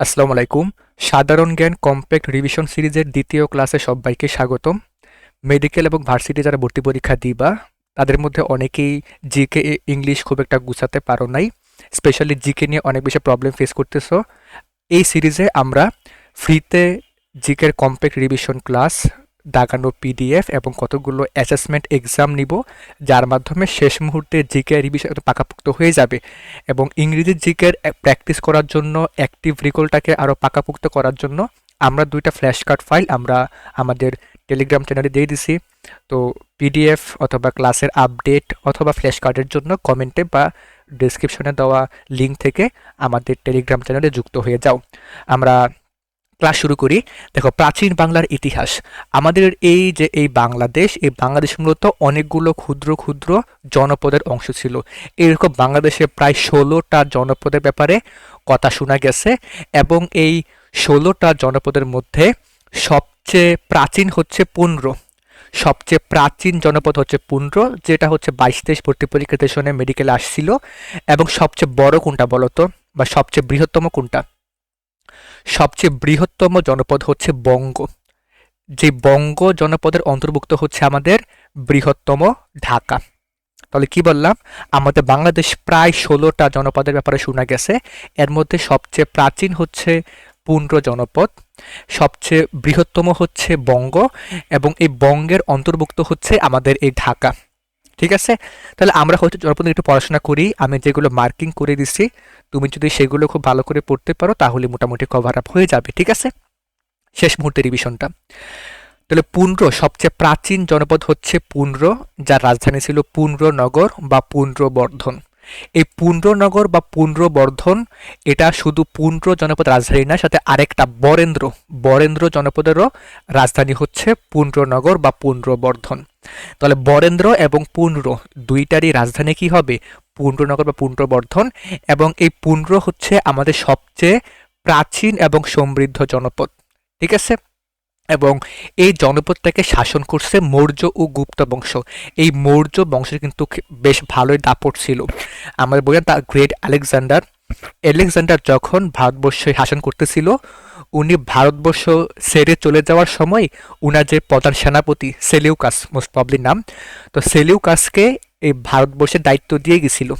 আসসালামু আলাইকুম। সাধারণ জ্ঞান কম্প্যাক্ট রিভিশন সিরিজের দ্বিতীয় ক্লাসে সবাইকে স্বাগতম। মেডিকেল এবং ভার্সিটি যারা ভর্তি পরীক্ষা দিবা, তাদের মধ্যে অনেকেই জিকে ইংলিশ খুব একটা গুছাতে পারো নাই। স্পেশালি জিকে নিয়ে অনেক বেশি প্রবলেম ফেস করতেছ। এই সিরিজে আমরা ফ্রিতে জিকের কম্প্যাক্ট রিভিশন ক্লাস দাগানো পিডিএফ এবং কতগুলো অ্যাসেসমেন্ট এক্সাম নিব, যার মাধ্যমে শেষ মুহূর্তে জিকে রিভিশন পাকাপোক্ত হয়ে যাবে এবং ইংরেজি জিকের প্র্যাকটিস করার জন্য অ্যাক্টিভ রিকলটাকে আরও পাকাপোক্ত করার জন্য আমরা দুইটা ফ্ল্যাশ কার্ড ফাইল আমরা আমাদের টেলিগ্রাম চ্যানেলে দিয়ে দিছি। তো পিডিএফ অথবা ক্লাসের আপডেট অথবা ফ্ল্যাশ কার্ডের জন্য কমেন্টে বা ডিসক্রিপশনে দেওয়া লিঙ্ক থেকে আমাদের টেলিগ্রাম চ্যানেলে যুক্ত হয়ে যাও। আমরা ক্লাস শুরু করি। দেখো, প্রাচীন বাংলার ইতিহাস। আমাদের এই যে, এই বাংলাদেশ এই বাংলাদেশ মূলত অনেকগুলো ক্ষুদ্র ক্ষুদ্র জনপদের অংশ ছিল। এরকম বাংলাদেশে প্রায় ষোলোটা জনপদের ব্যাপারে কথা শোনা গেছে এবং এই ষোলোটা জনপদের মধ্যে সবচেয়ে প্রাচীন হচ্ছে পুনরো। সবচেয়ে প্রাচীন জনপদ হচ্ছে পুন্ড্র যেটা হচ্ছে বাইশ তেইশ ভর্তি পরীক্ষা সেশনে মেডিকেলে আসছিল এবং সবচেয়ে বড় কোনটা বলতো? বা সবচেয়ে বৃহত্তম কোনটা? সবচেয়ে বৃহত্তম জনপদ হচ্ছে বঙ্গ। যে বঙ্গ জনপদের অন্তর্ভুক্ত হচ্ছে আমাদের বৃহত্তম ঢাকা। তাহলে কি বললাম? আমাদের বাংলাদেশ প্রায় ষোলোটা জনপদের ব্যাপারে শোনা গেছে। এর মধ্যে সবচেয়ে প্রাচীন হচ্ছে পুন্ড্র জনপদ, সবচেয়ে বৃহত্তম হচ্ছে বঙ্গ এবং এই বঙ্গের অন্তর্ভুক্ত হচ্ছে আমাদের এই ঢাকা। ঠিক আছে? তাহলে আমরা হয়তো জনপদ একটু পড়াশোনা করি, আমি যেগুলো মার্কিং করে দিচ্ছি তুমি যদি সেগুলো খুব ভালো করে পড়তে পারো, তাহলে মোটামুটি কভার আপ হয়ে যাবে, ঠিক আছে? শেষ মুহূর্তে রিভিশনটা তাহলে পুন্ড্র সবচেয়ে প্রাচীন জনপদ হচ্ছে পুন্ড্র যার রাজধানী ছিল পুন্ড্রনগর বা পুন্ড্রবর্ধন এই পুন্ড্রনগর বা পুন্ড্রবর্ধন, এটা শুধু পুন্ড্র জনপদ রাজধানী না, সাথে আরেকটা বরেন্দ্র বরেন্দ্র জনপদেরও রাজধানী হচ্ছে পুন্ড্রনগর বা পুন্ড্রবর্ধন। তাহলে বরেন্দ্র এবং পুন্ড্র দুইটারই রাজধানী কি হবে? পুন্ড্রনগর বা পুন্ড্রবর্ধন, এবং এই পুন্ড্র হচ্ছে আমাদের সবচেয়ে প্রাচীন এবং সমৃদ্ধ জনপদ। ঠিক আছে? এবং এই জনপদটাকে শাসন করছে মৌর্য ও গুপ্ত বংশ। এই মৌর্য বংশের কিন্তু বেশ ভালোই দাপট ছিল। আমাদের বললেন তা গ্রেট আলেকজান্ডার। আলেকজান্ডার যখন ভারতবর্ষে শাসন করতেছিল, উনি ভারতবর্ষ সেরে চলে যাওয়ার সময় উনার যে প্রধান সেনাপতি সেলিউকাস মোস্ট প্রবলি নাম, তো সেলিউকাসকে এই ভারতবর্ষের দায়িত্ব দিয়ে গেছিল।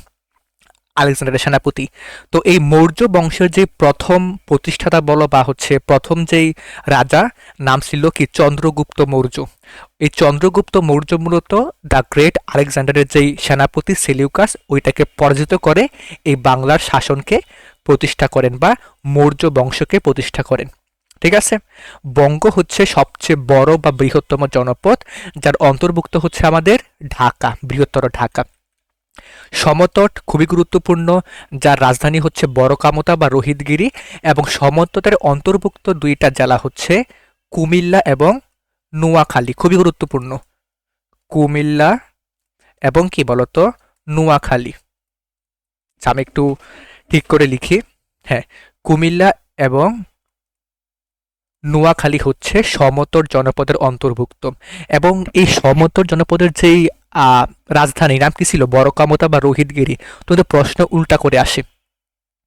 আলেকজান্ডারের সেনাপতি। তো এই মৌর্য বংশের যে প্রথম প্রতিষ্ঠাতা বলো বা হচ্ছে প্রথম যেই রাজা, নাম ছিল কি? চন্দ্রগুপ্ত মৌর্য। এই চন্দ্রগুপ্ত মৌর্য মূলত দ্য গ্রেট আলেকজান্ডারের যেই সেনাপতি সেলিউকাস, ওইটাকে পরাজিত করে এই বাংলার শাসনকে প্রতিষ্ঠা করেন বা মৌর্য বংশকে প্রতিষ্ঠা করেন। ঠিক আছে? বঙ্গ হচ্ছে সবচেয়ে বড় বা বৃহত্তম জনপদ, যার অন্তর্ভুক্ত হচ্ছে আমাদের ঢাকা, বৃহত্তর ঢাকা। সমতট খুবই গুরুত্বপূর্ণ যার রাজধানী হচ্ছে বড়কামতা বা রোহিতগিরি এবং সমতটের অন্তর্ভুক্ত দুইটা জেলা হচ্ছে কুমিল্লা এবং নোয়াখালী খুবই গুরুত্বপূর্ণ। কুমিল্লা এবং কি বলতো? নোয়াখালী। আচ্ছা, আমি একটু ঠিক করে লিখি। হ্যাঁ কুমিল্লা এবং নোয়াখালী হচ্ছে সমতর জনপদের অন্তর্ভুক্ত এবং এই সমতর জনপদের যেই রাজধানী, নাম কি ছিল? বড়কামতা বা রোহিতগিরি? তো প্রশ্ন উল্টা করে আসে।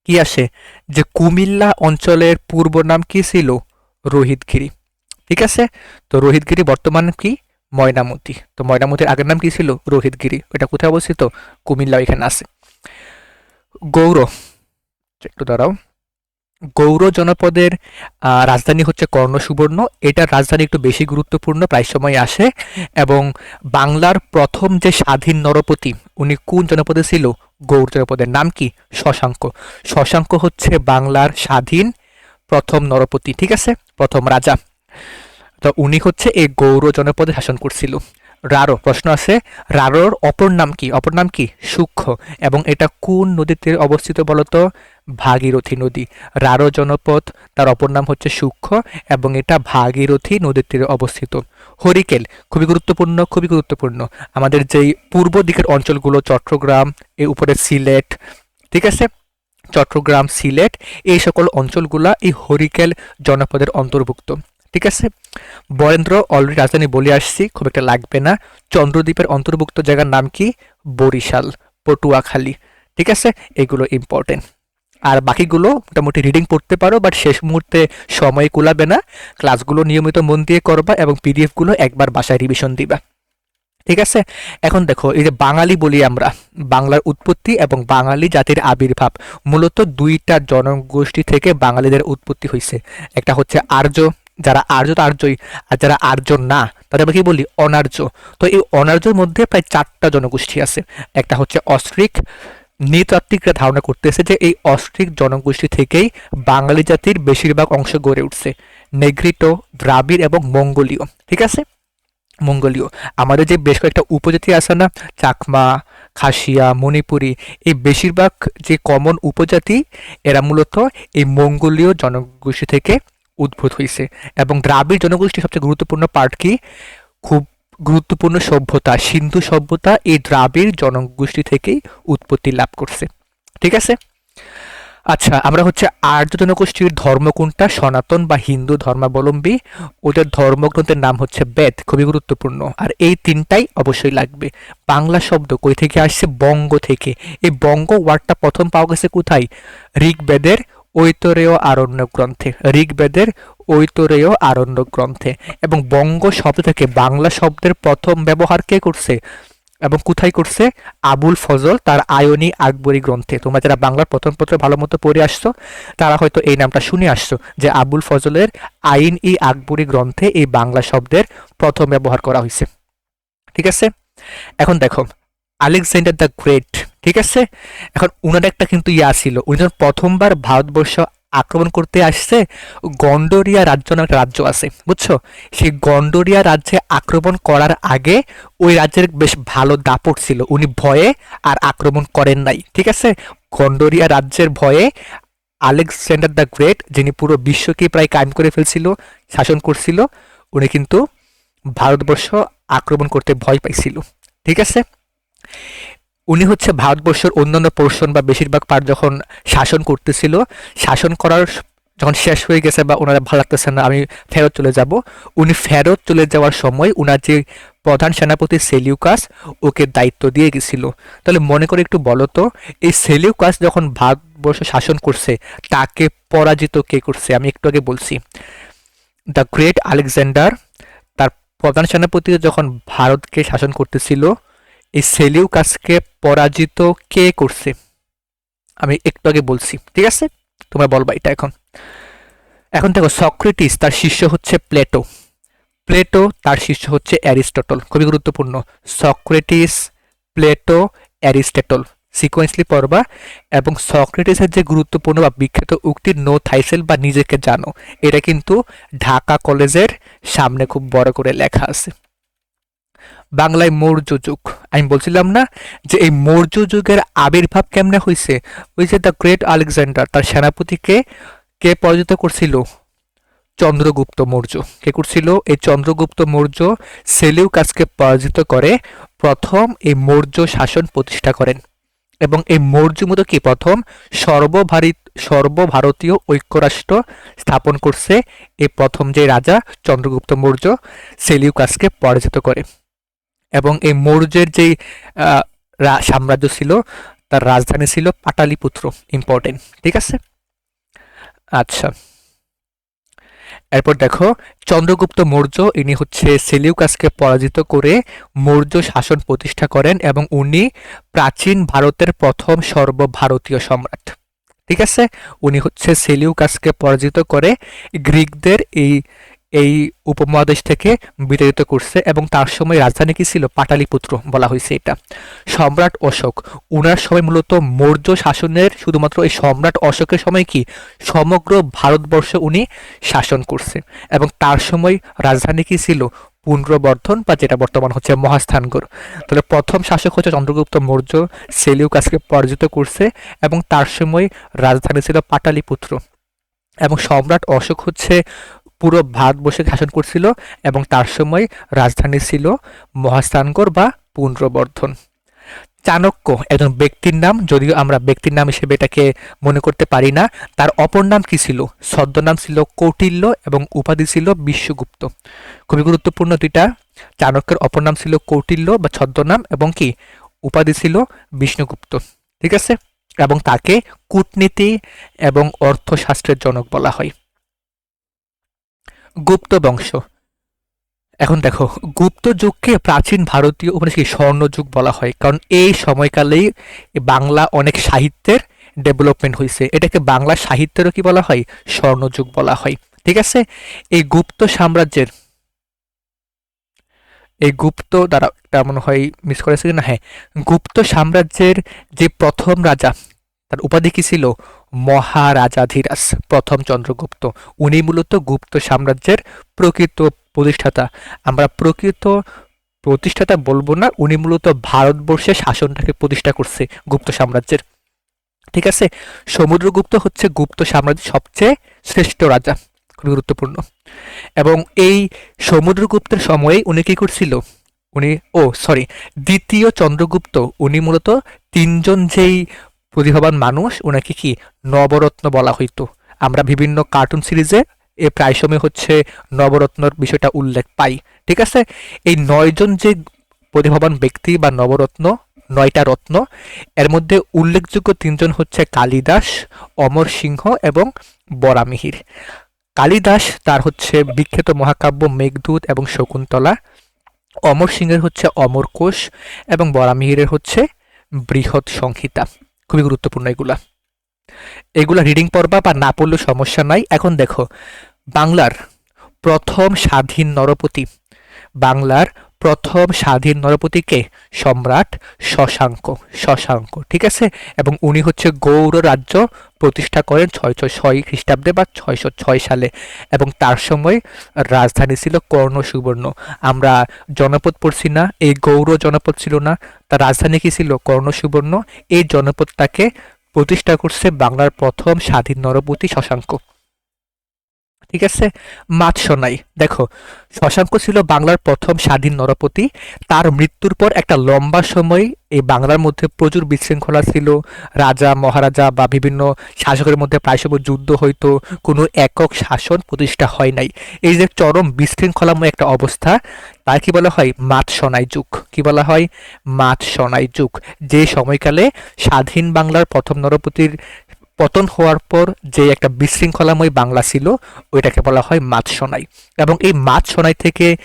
কি আসে? যে কুমিল্লা অঞ্চলের পূর্ব নাম কি ছিল? রোহিতগিরি। ঠিক আছে? তো রোহিতগিরি বর্তমান কি? ময়নামতি। তো ময়নামতির আগের নাম কি ছিল? রোহিতগিরি। ওটা কোথায় অবস্থিত? কুমিল্লা এখানে আছে। গৌর একটু দাঁড়াও। গৌর জনপদের রাজধানী হচ্ছে কর্ণ সুবর্ণ এটার রাজধানী একটু বেশি গুরুত্বপূর্ণ, প্রায় সময় আসে। এবং বাংলার প্রথম যে স্বাধীন নরপতি, উনি কোন জনপদে ছিল? গৌর জনপদের নাম কি? শশাঙ্ক। শশাঙ্ক হচ্ছে বাংলার স্বাধীন প্রথম নরপতি, ঠিক আছে? প্রথম রাজা। তো উনি হচ্ছে এই গৌর জনপদে শাসন করছিল। রারো, প্রশ্ন আছে, রারোর অপর নাম কি? অপর নাম কি? সূক্ষ্ম। এবং এটা কোন নদীতে অবস্থিত বলতো? ভাগীরথী নদী। রারো জনপদ, তার অপর নাম হচ্ছে সূক্ষ্ম, এবং এটা ভাগীরথী নদীর তীরে অবস্থিত। হরিকেল, খুবই গুরুত্বপূর্ণ খুবই গুরুত্বপূর্ণ। আমাদের যেই পূর্ব দিকের অঞ্চলগুলো, চট্টগ্রাম, এর উপরে সিলেট, ঠিক আছে? চট্টগ্রাম, সিলেট, এই সকল অঞ্চলগুলা এই হরিকেল জনপদের অন্তর্ভুক্ত। ঠিক আছে? বরেন্দ্র অলরেডি রাজধানী বলে আসছি, খুব একটা লাগবে না। চন্দ্রদ্বীপের অন্তর্ভুক্ত জায়গার নাম কি? বরিশাল, পটুয়াখালী। ঠিক আছে? এগুলো ইম্পর্টেন্ট আর বাকিগুলো মোটামুটি রিডিং পড়তে পারো বাট শেষ মুহূর্তে সময় কুলাবে না। ক্লাসগুলো নিয়মিত মন দিয়ে করবা এবং পিডিএফগুলো একবার বাসায় রিভিশন দিবা। ঠিক আছে? এখন দেখো, এই যে বাঙালি বলি আমরা, বাংলার উৎপত্তি এবং বাঙালি জাতির আবির্ভাব। মূলত দুইটা জনগোষ্ঠী থেকে বাঙালিদের উৎপত্তি হয়েছে একটা হচ্ছে আর্য যারা আর্য তো আর্যই আর যারা আর্য না, তাদের আমরা কি বলি? অনার্য। তো এই অনার্যর মধ্যে প্রায় চারটা জনগোষ্ঠী আছে। একটা হচ্ছে অস্ট্রিক। নৃতাত্ত্বিকরা ধারণা করতেছে যে এই অস্ট্রিক জনগোষ্ঠী থেকেই বাঙালি জাতির বেশিরভাগ অংশ গড়ে উঠছে। নেগ্রিটো দ্রাবিড় এবং মঙ্গোলীয়। ঠিক আছে? মঙ্গোলীয়। আমাদের যে বেশ কয়েকটা উপজাতি আছে না, চাকমা, খাসিয়া, মণিপুরি, এই বেশিরভাগ যে কমন উপজাতি, এরা মূলত এই মঙ্গোলীয় জনগোষ্ঠী থেকে উদ্ভূত হয়েছে এবং দ্রাবিড় জনগোষ্ঠীর সবচেয়ে গুরুত্বপূর্ণ পার্ট কি? খুব গুরুত্বপূর্ণ সভ্যতা, সিন্ধু সভ্যতা এই দ্রাবিড় জনগোষ্ঠী থেকেই উৎপত্তি লাভ করছে। ঠিক আছে? আচ্ছা আমরা হচ্ছে আর্য জনগোষ্ঠীর ধর্ম কোনটা? সনাতন বা হিন্দু ধর্মাবলম্বী? ওদের ধর্মগ্রন্থের নাম হচ্ছে বেদ, খুবই গুরুত্বপূর্ণ। আর এই তিনটাই অবশ্যই লাগবে। বাংলা শব্দ কই থেকে আসছে? বঙ্গ থেকে। এই বঙ্গ ওয়ার্ডটা প্রথম পাওয়া গেছে কোথায়? ঋগ্বেদের ঐতরেয় আরণ্য গ্রন্থে, ঋগ্বেদের ঐতরেয় আরণ্য গ্রন্থে, এবং বঙ্গ শব্দ থেকে বাংলা শব্দের প্রথম ব্যবহার কে করছে? এবং কোথায় করছে? আবুল ফজল তার আয়নি আকবরী গ্রন্থে। তোমরা যারা বাংলার প্রথম পত্র ভালো মতো পড়ে আসছো, তারা হয়তো এই নামটা শুনে আসছো যে আবুল ফজলের আইন ই আকবরী গ্রন্থে এই বাংলা শব্দের প্রথম ব্যবহার করা হয়েছে। ঠিক আছে? এখন দেখো আলেকজান্ডার দ্য গ্রেট, ঠিক আছে? এখন উনার একটা কিন্তু ইয়া ছিল, উনি যখন প্রথমবার ভারতবর্ষ আক্রমণ করতে আসছে, গন্ডোরিয়া রাজ্য নামে একটা রাজ্য আছে, বুঝছ? সেই গন্ডোরিয়া রাজ্যে আক্রমণ করার আগে ওই রাজ্যের বেশ ভালো দাপট ছিল, উনি ভয়ে আর আক্রমণ করেন নাই, ঠিক আছে? গন্ডোরিয়া রাজ্যের ভয়ে আলেকজান্ডার দ্য গ্রেট, যিনি পুরো বিশ্বকে প্রায় কায়েম করে ফেলছিল, শাসন করছিল, উনি কিন্তু ভারতবর্ষ আক্রমণ করতে ভয় পাইছিল, ঠিক আছে? উনি হচ্ছে ভারতবর্ষের অন্যান্য পোর্শন বা বেশিরভাগ পার যখন শাসন করতেছিল, শাসন করার যখন শেষ হয়ে গেছে বা ওনারা ভালো লাগতেছে না, আমি ফেরত চলে যাব। উনি ফেরত চলে যাওয়ার সময় উনার যে প্রধান সেনাপতি সেলিউকাস, ওকে দায়িত্ব দিয়ে গেছিল। তাহলে মনে করে একটু বলো তো, এই সেলিউকাস যখন ভারতবর্ষ শাসন করছে, তাকে পরাজিত কে করছে? আমি একটু আগে বলছি। দ্য গ্রেট আলেকজান্ডার, তার প্রধান সেনাপতি যখন ভারতকে শাসন করতেছিল এই সেলিউকাসকে পরাজিত কে করছে? আমি একটু আগে বলছি, ঠিক আছে? তোমরা বলবা এটা এখন। এখন দেখো, সক্রেটিস তার শিষ্য হচ্ছে প্লেটো। প্লেটো তার শিষ্য হচ্ছে অ্যারিস্টটল। খুবই গুরুত্বপূর্ণ। Socrates, Plato, Aristotle. সিকোয়েন্সলি পড়বা। এবং সক্রেটিসের যে গুরুত্বপূর্ণ বা বিখ্যাত উক্তি নো থাইসেল বা নিজেকে জানো, এটা কিন্তু ঢাকা কলেজের সামনে খুব বড় করে লেখা আছে। বাংলায় মৌর্য যুগ। আমি বলছিলাম না যে এই মৌর্য যুগের আবির্ভাব কেমনে হয়েছে ওই যে দ্য গ্রেট আলেকজান্ডার তার সেনাপতিকে কে পরাজিত করছিল? চন্দ্রগুপ্ত মৌর্য। কে করছিল? এই চন্দ্রগুপ্ত মৌর্য সেলিউকাসকে পরাজিত করে প্রথম এই মৌর্য শাসন প্রতিষ্ঠা করেন। এবং এই মৌর্য মতো কি? প্রথম সর্বভারত সর্বভারতীয় ঐক্যরাষ্ট্র স্থাপন করছে। এই প্রথম যে রাজা চন্দ্রগুপ্ত মৌর্য সেলিউকাসকে পরাজিত করে। এবং এই মৌর্যের যেই সাম্রাজ্য ছিল, তার রাজধানী ছিল পাটালিপুত্র ইম্পর্টেন্ট ঠিক আছে? আচ্ছা। এরপর দেখো, চন্দ্রগুপ্ত মৌর্য, ইনি হচ্ছে সেলিউকাসকে পরাজিত করে মৌর্য শাসন প্রতিষ্ঠা করেন এবং উনি প্রাচীন ভারতের প্রথম সর্বভারতীয় সম্রাট, ঠিক আছে? উনি হচ্ছে সেলিউকাসকে পরাজিত করে গ্রিকদের এই এই উপমহাদেশ থেকে বিতাড়িত করছে এবং তার সময় রাজধানী কি ছিল? পাটালিপুত্র বলা হয়েছে এটা। সম্রাট অশোক। উনার সময় মূলত মৌর্য শাসনের শুধুমাত্র এই সম্রাট অশোকের সময় কি? সমগ্র ভারতবর্ষ উনি শাসন করছে। এবং তার সময় রাজধানী কি ছিল? পুনর্বর্ধন বা যেটা বর্তমান হচ্ছে মহাস্থানগড়। তাহলে প্রথম শাসক হচ্ছে চন্দ্রগুপ্ত মৌর্য। সেলিউকাসকে পরাজিত করছে এবং তার সময় রাজধানী ছিল পাটালিপুত্র। এবং সম্রাট অশোক হচ্ছে পুরো ভারতবর্ষে শাসন করছিল এবং তার সময় রাজধানী ছিল মহাস্থানগড় বা পুনর্বর্ধন চাণক্য একজন ব্যক্তির নাম, যদিও আমরা ব্যক্তির নাম হিসেবে এটাকে মনে করতে পারি না, তার অপর নাম কি ছিল? ছদ্মনাম ছিল কৌটিল্য এবং উপাধি ছিল বিশ্বগুপ্ত। খুবই গুরুত্বপূর্ণ দুইটা। চাণক্যের অপর নাম ছিল কৌটিল্য বা ছদ্মনাম এবং কি? উপাধি ছিল বিষ্ণুগুপ্ত। ঠিক আছে? এবং তাকে কূটনীতি এবং অর্থশাস্ত্রের জনক বলা হয়। গুপ্ত বংশ। এখন দেখো, গুপ্ত যুগকে প্রাচীন ভারতীয় উপনিষদ স্বর্ণযুগ বলা হয়, কারণ এই সময়কালেই বাংলা অনেক সাহিত্যের ডেভেলপমেন্ট হয়েছে। এটাকে বাংলা সাহিত্যেরও কি বলা হয়? স্বর্ণযুগ বলা হয়। ঠিক আছে? এই গুপ্ত সাম্রাজ্যের, এই গুপ্ত দ্বারা তেমন হয় মিস করেছে কিনা? হ্যাঁ। গুপ্ত সাম্রাজ্যের যে প্রথম রাজা, তার উপাধি কি ছিল? মহারাজাধিরাজ প্রথম চন্দ্রগুপ্ত। উনি মূলত গুপ্ত সাম্রাজ্যের প্রকৃত প্রতিষ্ঠাতা। আমরা প্রকৃত প্রতিষ্ঠাতা বলব না, উনি মূলত ভারতবর্ষের শাসনটাকে প্রতিষ্ঠা করছে গুপ্ত সাম্রাজ্যের। ঠিক আছে? সমুদ্রগুপ্ত হচ্ছে গুপ্ত সাম্রাজ্যের সবচেয়ে শ্রেষ্ঠ রাজা গুরুত্বপূর্ণ। এবং এই সমুদ্রগুপ্তের সময়ে উনি কি করছিল? উনি, ও সরি দ্বিতীয় চন্দ্রগুপ্ত, উনি মূলত তিনজন যেই প্রতিভাবান মানুষ, ওনাকে কি নবরত্ন বলা হইতো? আমরা বিভিন্ন কার্টুন সিরিজে এ প্রায় সময় হচ্ছে নবরত্নর বিষয়টা উল্লেখ পাই, ঠিক আছে? এই নয়জন যে প্রতিভাবান ব্যক্তি বা নবরত্ন, নয়টা রত্ন, এর মধ্যে উল্লেখযোগ্য তিনজন হচ্ছে কালিদাস, অমর সিংহ এবং বরামিহির কালিদাস তার হচ্ছে বিখ্যাত মহাকাব্য মেঘদূত এবং শকুন্তলা, অমর সিংহের হচ্ছে অমরকোষ এবং বরামিহিরের হচ্ছে বৃহৎ সংহিতা। খুবই গুরুত্বপূর্ণ এগুলা। এগুলা রিডিং পড়বা বা না পড়লেও সমস্যা নাই। এখন দেখো, বাংলার প্রথম স্বাধীন নরপতি। বাংলার প্রথম স্বাধীন নরপতিকে সম্রাট শশাঙ্ক শশাঙ্ক, ঠিক আছে? এবং উনি হচ্ছে গৌর রাজ্য প্রতিষ্ঠা করেন ছয়শো ছয় খ্রিস্টাব্দে বা ছয়শো ছয় সালে এবং তার সময় রাজধানী ছিল কর্ণ সুবর্ণ আমরা জনপদ পড়ছি না, এই গৌর জনপদ ছিল না, তার রাজধানী কি ছিল? কর্ণ সুবর্ণ এই জনপদটাকে প্রতিষ্ঠা করছে বাংলার প্রথম স্বাধীন নরপতি শশাঙ্ক। ঠিক আছে? মাত শোনাই দেখো, শশাঙ্ক ছিল বাংলার প্রথম স্বাধীন নরপতি। তার মৃত্যুর পর একটা লম্বা সময় এই বাংলার মধ্যে প্রচুর বিশৃঙ্খলা ছিল। রাজা, মহারাজা বা বিভিন্ন শাসকের মধ্যে প্রায় সময় যুদ্ধ হইতো। কোনো একক শাসন প্রতিষ্ঠা হয় নাই। এই যে চরম বিশৃঙ্খলাময় একটা অবস্থা, তার কি বলা হয়? মাত সনাই যুগ। কি বলা হয়? মাত সনাই যুগ। যে সময়কালে স্বাধীন বাংলার প্রথম নরপতির পতন হওয়ার পর যে একটা বিশৃঙ্খলাময় বাংলা ছিল, ওইটাকে বলা হয় মাছ সোনাই। এবং এই মাছ সোনাই থেকে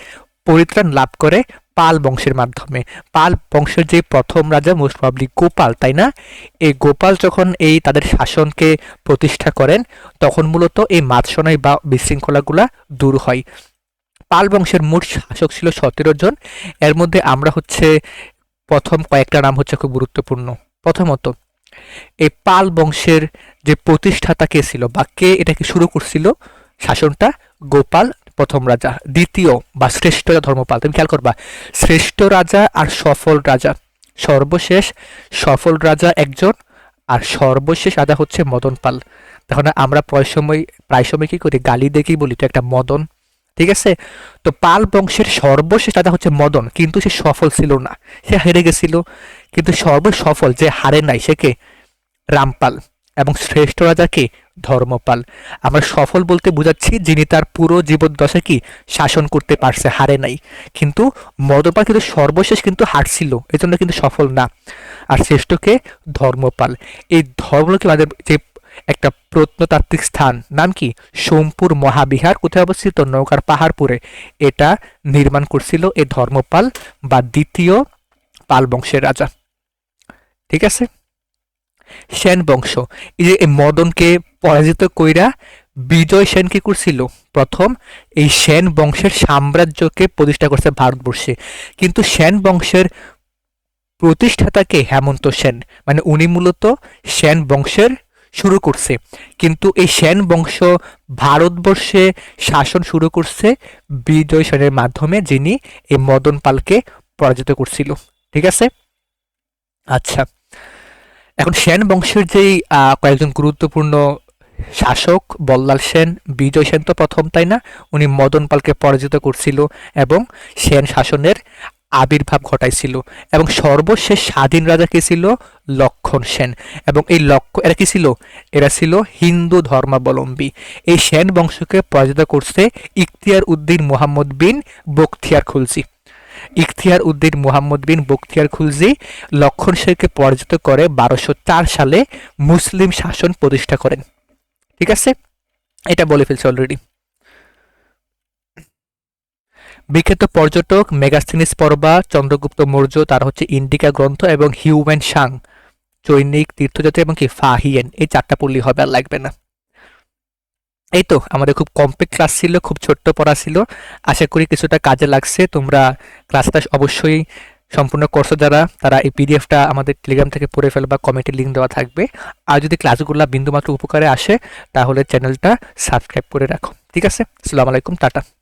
পরিত্রাণ লাভ করে পাল বংশের মাধ্যমে। পাল বংশের যে প্রথম রাজা মোস্ট প্রবলি গোপাল, তাই না? এই গোপাল যখন এই তাদের শাসনকে প্রতিষ্ঠা করেন, তখন মূলত এই মাতসনাই বা বিশৃঙ্খলাগুলা দূর হয়। পাল বংশের মোট শাসক ছিল সতেরো জন। এর মধ্যে আমরা হচ্ছে প্রথম কয়েকটা নাম হচ্ছে খুব গুরুত্বপূর্ণ। প্রথমত এই পাল বংশের যে প্রতিষ্ঠাতা কে ছিল বা কে এটাকে শুরু করছিল? শাসনটা গোপাল প্রথম রাজা, দ্বিতীয় বা শ্রেষ্ঠ ধর্মপাল। তুমি খেয়াল করবা, শ্রেষ্ঠ রাজা আর সফল রাজা। সর্বশেষ সফল রাজা একজন আর সর্বশেষ রাজা হচ্ছে মদন পাল তখন আমরা প্রায় সময় প্রায় সময় কি করি? গালি দেখি বলি, তো একটা মদন। ঠিক আছে? তো পাল বংশের সর্বশেষ রাজা হচ্ছে মদন, কিন্তু সে সফল ছিল না। সে হেরে গেছিল। কিন্তু সর্বসফল যে হারে নাই সে কে? রামপাল এবং শ্রেষ্ঠ রাজাকে ধর্মপাল। আমরা সফল বলতে বুঝাচ্ছি যিনি তার পুরো জীবদ্দশা কি শাসন করতে পারছে হারে নাই। কিন্তু মদপাল কিন্তু সর্বশেষ কিন্তু হারছিল জন্য কিন্তু সফল না। আর শ্রেষ্ঠকে ধর্মপাল। এই ধর্মকে আমাদের যে একটা প্রত্নতাত্ত্বিক স্থান, নাম কি? সোমপুর মহাবিহার, কোথায় অবস্থিত? নৌকার পাহাড়পুরে। এটা নির্মাণ করছিল এ ধর্মপাল বা দ্বিতীয় পাল বংশের রাজা। ঠিক আছে? সেন বংশ। এই যে মদনকে পরাজিত কইরা বিজয় সেন কি করছিল? প্রথম এই সেন বংশের সাম্রাজ্যকে প্রতিষ্ঠা করছে ভারতবর্ষে। কিন্তু সেন বংশের প্রতিষ্ঠাতাকে হেমন্ত সেন মানে উনি মূলত সেন বংশের শুরু করছে। কিন্তু এই সেন বংশ ভারতবর্ষে শাসন শুরু করছে বিজয় সেনের মাধ্যমে, যিনি এই মদন পালকে পরাজিত করছিল। ঠিক আছে? আচ্ছা। এখন সেন বংশের যেই কয়েকজন গুরুত্বপূর্ণ শাসক, বল্লাল সেন, বিজয় সেন তো প্রথম, তাই না? উনি মদন পালকে পরাজিত করছিল এবং সেন শাসনের আবির্ভাব ঘটাইছিল। এবং সর্বশেষ স্বাধীন রাজা কে ছিল? লক্ষণ সেন। এবং এই লক্ষ্য এরা কি ছিল? এরা ছিল হিন্দু ধর্মাবলম্বী। এই সেন বংশকে পরাজিত করছে ইখতিয়ার উদ্দিন মোহাম্মদ বিন বখতিয়ার খুলসি ইখতিয়ার উদ্দিন মুহাম্মদ বিন বখতিয়ার খুলজি লক্ষণ শেখকে পরাজিত করে বারোশো সালে মুসলিম শাসন প্রতিষ্ঠা করেন। ঠিক আছে? এটা বলে ফেলছে অলরেডি বিখ্যাত পর্যটক মেগাস্থিনিস পর্বা, চন্দ্রগুপ্ত মৌর্য, তার হচ্ছে ইন্ডিকা গ্রন্থ এবং হিউম্যান সাং চৈনিক তীর্থযাত্রা এবং কি ফাহিয়েন, এই চারটা পড়লেই হবে আর লাগবে না। এই তো আমাদের খুব কমপ্লিট ক্লাস ছিল, খুব ছোট্ট পড়া ছিল। আশা করি কিছুটা কাজে লাগছে। তোমরা ক্লাসটা অবশ্যই সম্পূর্ণ কোর্স যারা, তারা এই পিডিএফটা আমাদের টেলিগ্রাম থেকে পড়ে ফেলবা কমেন্টে লিঙ্ক দেওয়া থাকবে। আর যদি ক্লাসগুলো বিন্দুমাত্র উপকারে আসে, তাহলে চ্যানেলটা সাবস্ক্রাইব করে রাখো। ঠিক আছে? আসসালামু আলাইকুম টাটা।